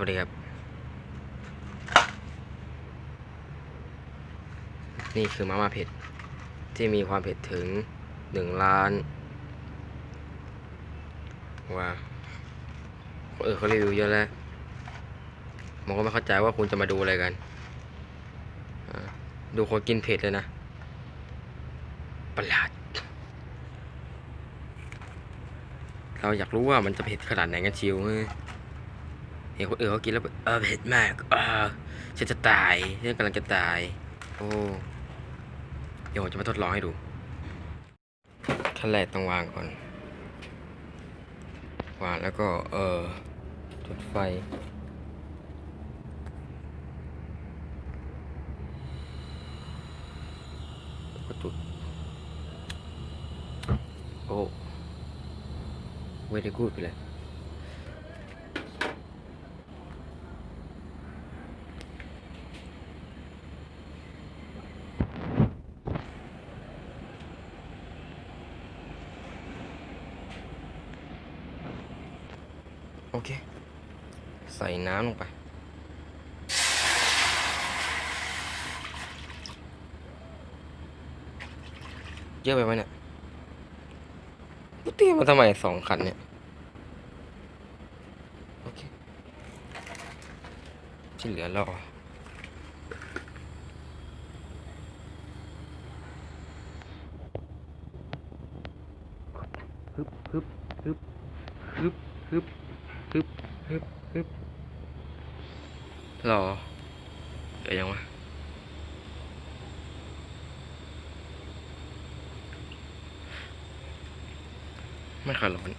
วัสดีครับ นี่คือมาม่าเผ็ด ที่มีความเผ็ดถึงหนึ่งล้านว้าวคนอื่นเขารีวิวเยอะแล้วผมก็ไม่เข้าใจว่าคุณจะมาดูอะไรกัน ดูคนกินเผ็ดเลยนะ ประหลาด เราอยากรู้ว่ามันจะเผ็ดขนาดไหนกันชิวเฮ้ เห็นคนอื่นเขากินแล้วเออเผ็ดมากเออฉันจะตายฉันกำลังจะตาย โอ้เดี๋ยวผมจะมาทดลองให้ดูขั้นแรกต้องวางก่อน วางแล้วก็เออจุดไฟก็จุดโอ้เวทีกูดไปเลย โอเค ใส่น้ำลงไป เยอะไปไหมเนี่ยเตรียมมาทำไมสองคันเนี่ย โอเค ที่เหลือรอฮึบฮึบฮึบฮึบฮึบ ฮึบฮึบฮึบรอเดี๋ยวยังวะไม่ค่อยร้อน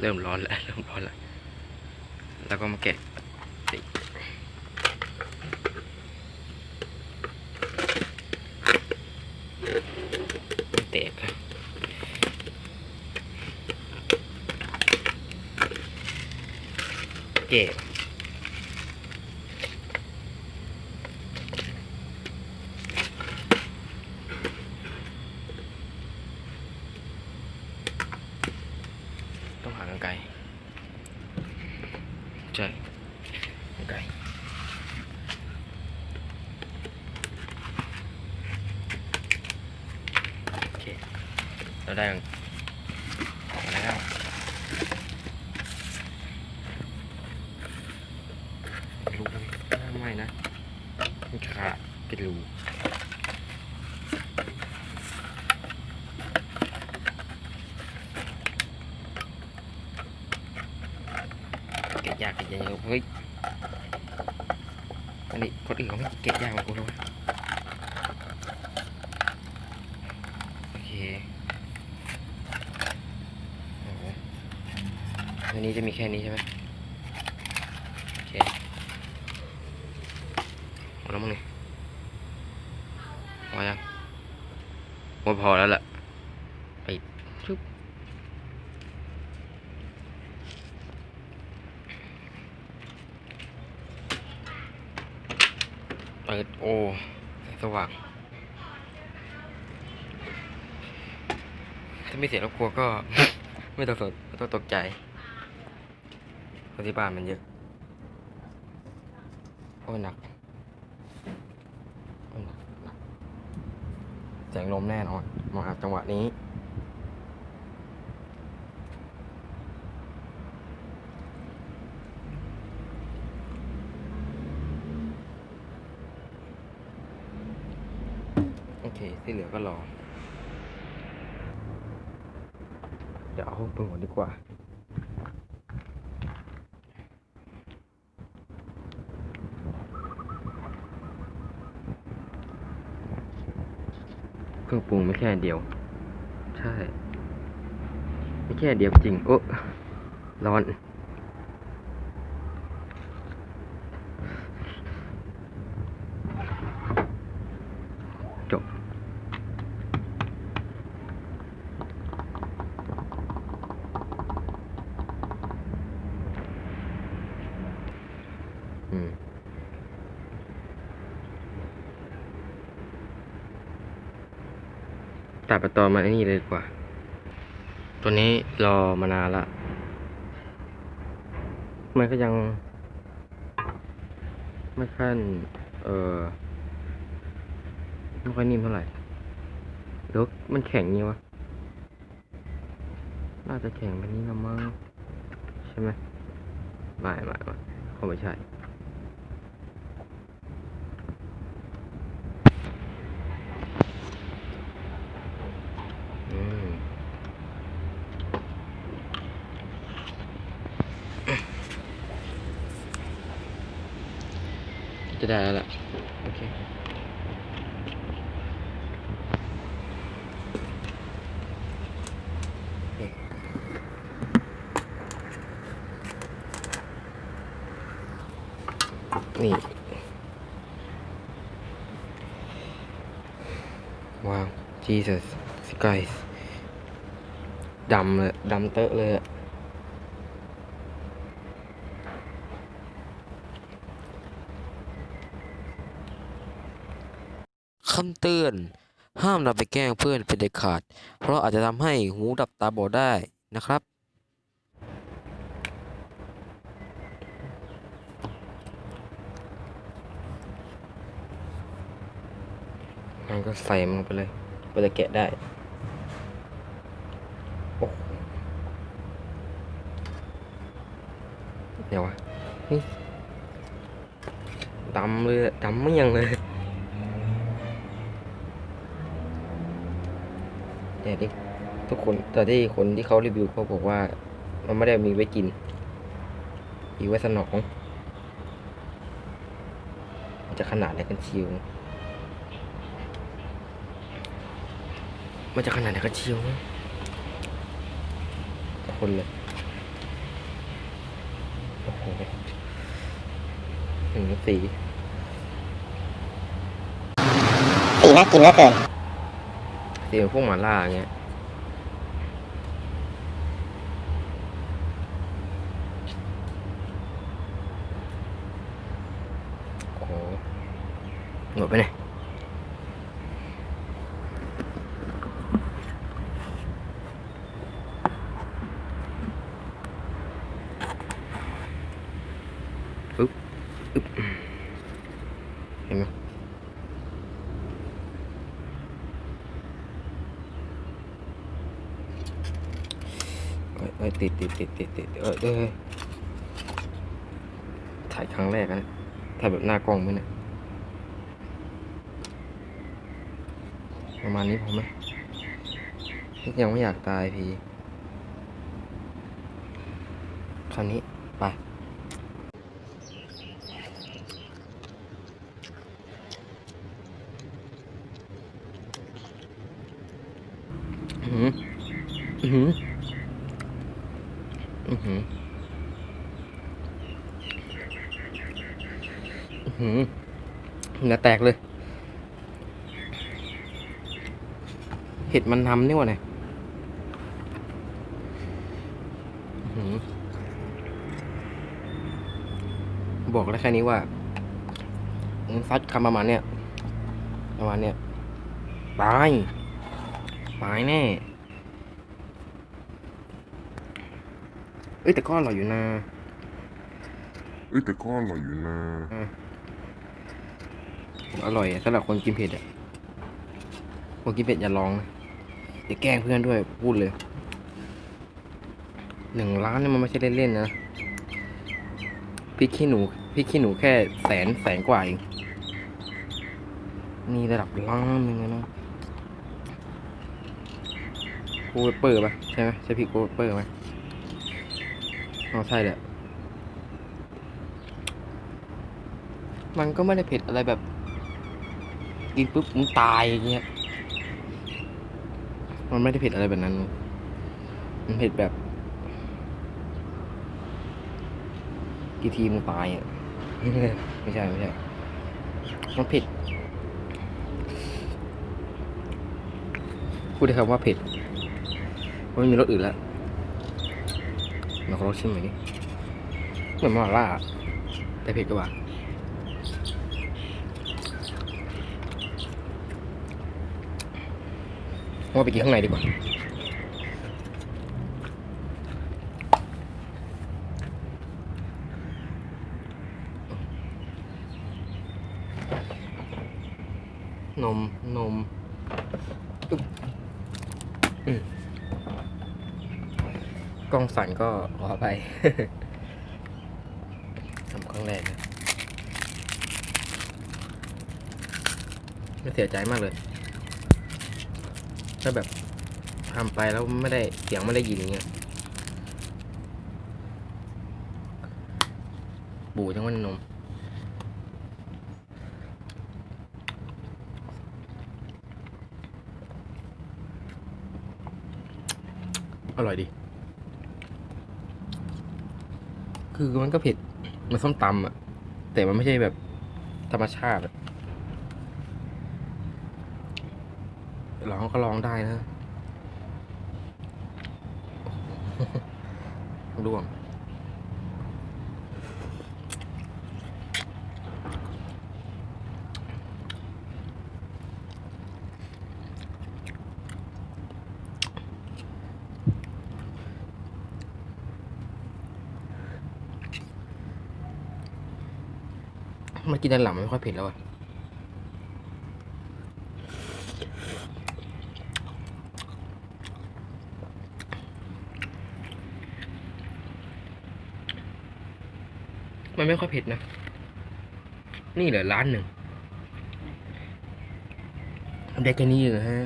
เริ่มร้อนแล้วเริ่มร้อนแล้ว แล้วก็มาแกะสิไม่แตกอะ แกะต้องหากรรไกรใช่กรรไกรโอเคเราได้ออกมาแล้วรูไม่นะมันขาดเป็นรูเกะยากเกะยากเฮ้ย อันนี้คนอื่นเขาไม่เกะยากกว่ากูเลยวะโอเค โอ้โห อันนี้จะมีแค่นี้ใช่ไหมโอเคหมดแล้วมั้งนี่พอยังหมดพอแล้วแหละไปชุบเปิดโอ้สว่างถ้าไม่เสียงรบกวนก็ ไม่ต้องสนไม่ต้องตกใจ ราะที่บ้านมันเยอะ โอ้ยหนัก โอ้ยหนักหนักเสียงลมแน่นอนมาจังหวะนี้โอเค ที่เหลือก็รอ เดี๋ยวเอาเพิ่งก่อนดีกว่า เครื่องปรุงไม่แค่เดียว ใช่ ไม่แค่เดียวจริง โอ้ร้อนจบอืม ตัดไปตอนมาไอ้นี่เลยดีกว่า ตัวนี้รอมานานละ มันก็ยัง ไม่ขั้น เออไม่ค่อยนิ่มเท่าไหร่เดี๋ยวมันแข็งงี้วะ น่าจะแข็งแบบนี้ละมั้งใช่ไหมไม่ไม่ไม่คงไม่ใช่ อืม จะได้แล้วล่ะโอเคนี่ว้าว Jesus guys ดำเลยดำเตอะเลยอะคำ เตือนห้ามนำไปแกล้งเพื่อนเป็นเด็ดขาด เพราะอาจจะทำให้หูดับตาบอดได้นะครับ มันก็ใส่มันไปเลยเพื่อจะแกะได้ โอ้เดี๋ยววะนี่ดำเลยดำไม่ยังเลย แต่ที่ทุกคนแต่ที่คนที่เขารีวิวเขาบอกว่า มันไม่ได้มีไว้กินมีไว้สนองมันจะขนาดไหนกันชิวมันจะขนาดไหนกันเชียวคนเลยโอ้โหถึงสีสีน่ากินเหลือเกิน เหมือนพวกหมาล่าอย่างเงี้ยโอ้โหหมดไปไหนยอึ๊บอึ๊บเห็นไหม เอ้ยเอ้ยติดติดติดติดติดเอ้ยเอ้ยเอ้ยถ่ายครั้งแรกนะถ่ายแบบหน้ากล้องไหมเนี่ยประมาณนี้พอไหมยังไม่อยากตายพี่คราวนี้ไปอือหือ อือหืออื้อหือเหงื่อ แตกเลย เห็ดมันทำนี่วะเนี่ยอื้อหือบอกได้แค่นี้ว่ามันฟัดคำประมาณเนี้ยประมาณเนี้ยตายตายแน่เอ้ยแต่ก็อร่อยอยู่นะเอ้ยแต่ก็อร่อยอยู่นะ อร่อยสำหรับคนกินเผ็ดอะคนกินเผ็ดอย่าลองนะอย่าแกล้งเพื่อนด้วยพูดเลยหนึ่งล้านนี่มันไม่ใช่เล่นๆนะพริกขี้หนูพริกขี้หนูแค่แสนแสนกว่าเองนี่ระดับล้านนึงเลยนะโคเปอร์ปะใช่ไหมใช่พริกโคเปอร์ไหมอ๋อใช่แหละมันก็ไม่ได้เผ็ดอะไรแบบ กินปุ๊บมึงตายอย่างเงี้ยมันไม่ได้เผ็ดอะไรแบบนั้น มันเผ็ดแบบ กี่ทีมึงตายอะ ไม่ใช่ไม่ใช่ มันเผ็ดพูดได้คำว่าเผ็ดไม่มีรสอื่นแล้วเราขอลองชิมหน่อยดิเหมือนมาล่าแต่เผ็ดกว่า ว่าไปกินข้างในดีกว่า นม นมกล้องสั่นก็ขอไปทำครั้งแรกนะไม่เสียใจมากเลย ถ้าแบบทำไปแล้วไม่ได้เสียงไม่ได้ยินอย่างเงี้ยบูจังว่านมอร่อยดี คือมันก็เผ็ด มันส้มตำอะแต่มันไม่ใช่แบบธรรมชาติอะ ลองก็ลองได้นะร่วงมากินด้านหลังไม่ค่อยเผ็ดแล้วอะ มันไม่ค่อยเผ็ดนะ นี่เหลือร้านหนึ่งได้แค่นี้เลยฮะ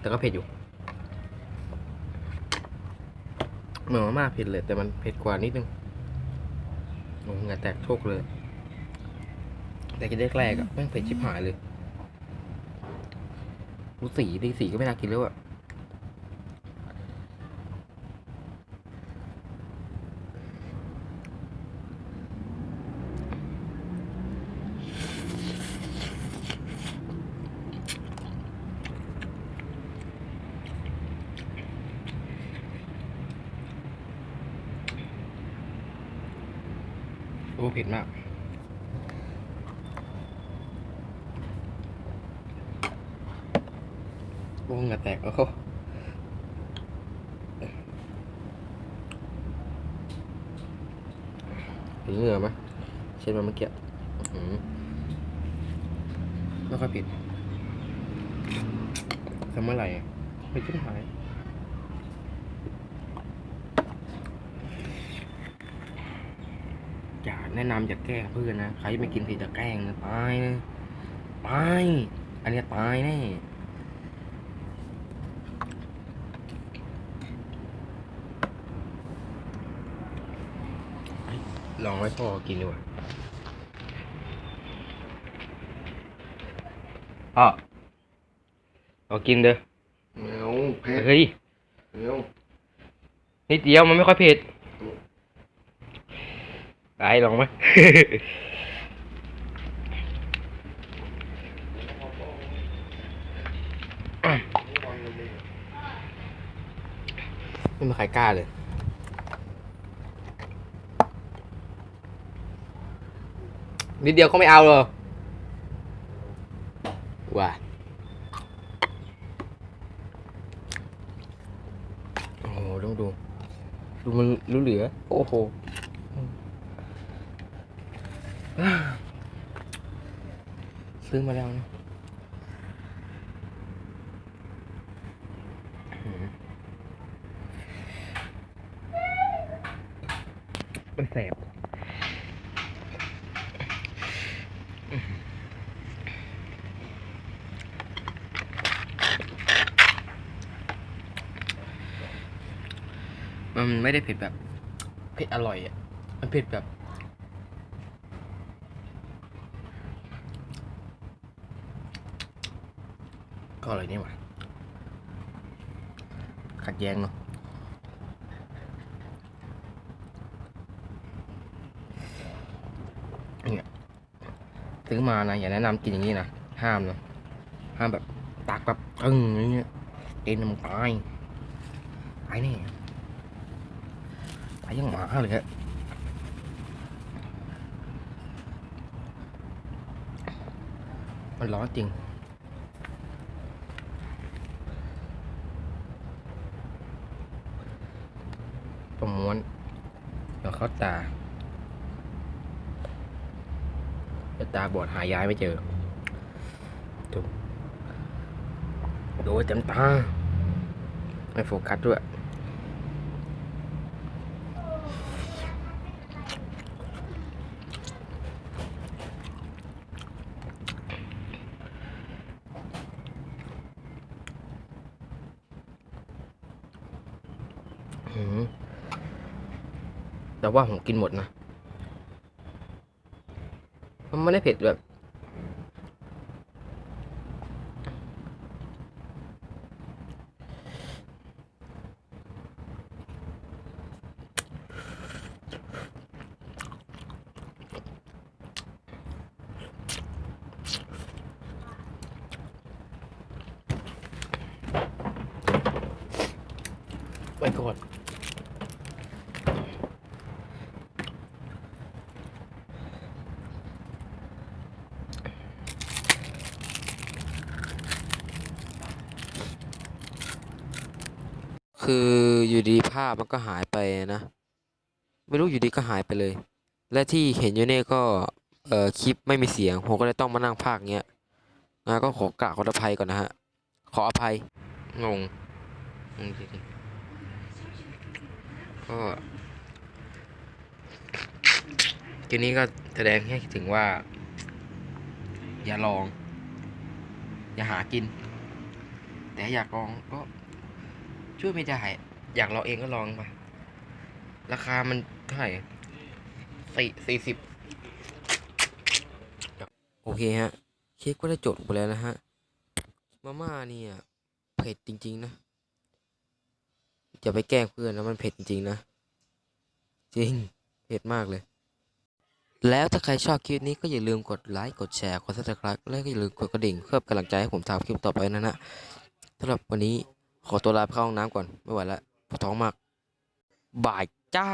แต่ก็เผ็ดอยู่ เหมือนมาม่าเผ็ดเลย แต่มันเผ็ดกว่านิดนึงโอ้เงาแตกโชคเลย แต่กินได้แรกๆอะแม่งเผ็ดชิบหายเลยรู้สีดีสีก็ไม่น่ากินแล้วอะ โอ้เหงาแตกแล้วเห็นเหงื่อไหมเช็ดมาเมื่อกี้ไม่ค่อยผิดทำเมื่อไหร่อะไม่ชิบหายอย่าแนะนำอย่าแกล้งเพื่อนนะ ใครไม่กินผิดจะแกล้งนะตายนะตาย อันนี้ตายแน่ ลองไว้พ่อกินดีกว่าพ่อเอากินเด้อแมวเผ็ดเฮ้ยแมวนิดเดียวมันไม่ค่อยเผ็ดไปลองไหม ไม่มีใครกล้าเลย นิดเดียวเขาไม่เอาเลยว่าโอ้โหดูดู ดูมันรู้เหลือ โอ้โหซื้อมาแล้วนะมันแสบ มันไม่ได้เผ็ดแบบเผ็ดอร่อยอะ มันเผ็ดแบบ ก็อร่อยนี่หว่าขัดแย้งเนาะเนี่ย ซื้อมานะอย่าแนะนำกินอย่างนี้นะห้ามนะห้ามแบบตักแบบตึงอย่างเงี้ยกินมันตายตายนี่ตายยังหมาเลยฮะมันร้อนจริงประมวลแล้วเขาตา ตาบอดหาย้ายไม่เจอดูดูเต็มตาไม่โฟกัสด้วยอืมแต่ว่าผมกินหมดนะ มันไม่ได้เผ็ดแบบไปก่อน คืออยู่ดีภาพมันก็หายไปนะ ไม่รู้อยู่ดีก็หายไปเลย และที่เห็นอยู่เนี่ยก็เอ่อคลิปไม่มีเสียง ผมก็เลยต้องมานั่งพากย์เงี้ยนะก็ขอกราบขออภัยก่อนนะฮะ ขออภัย งง งงจริงๆก็ทีนี้ก็แสดงให้ถึงว่า อย่าลอง อย่าหากิน แต่อยากลองก็ ช่วยไม่ได้ อยากลองเองก็ลองไปราคามันเท่าไหร่สี่สี่สิบโอเคฮะ เค้กก็ได้จดไปแล้วนะฮะ มาม่าเนี่ยเผ็ดจริง ๆ นะอย่าไปแกล้งเพื่อนนะมันเผ็ดจริง ๆ นะ จริง เผ็ดมากเลย แล้วถ้าใครชอบคลิปนี้ก็อย่าลืมกดไลค์กดแชร์กด subscribe และก็อย่าลืมกดกระดิ่งเพื่อเป็นกำลังใจให้ผมทำคลิปต่อไปนะนะสำหรับวันนี้ ขอตัวลาไปเข้าห้องน้ำก่อน ไม่ไหวแล้วปวดท้องมาก บ่ายจ้า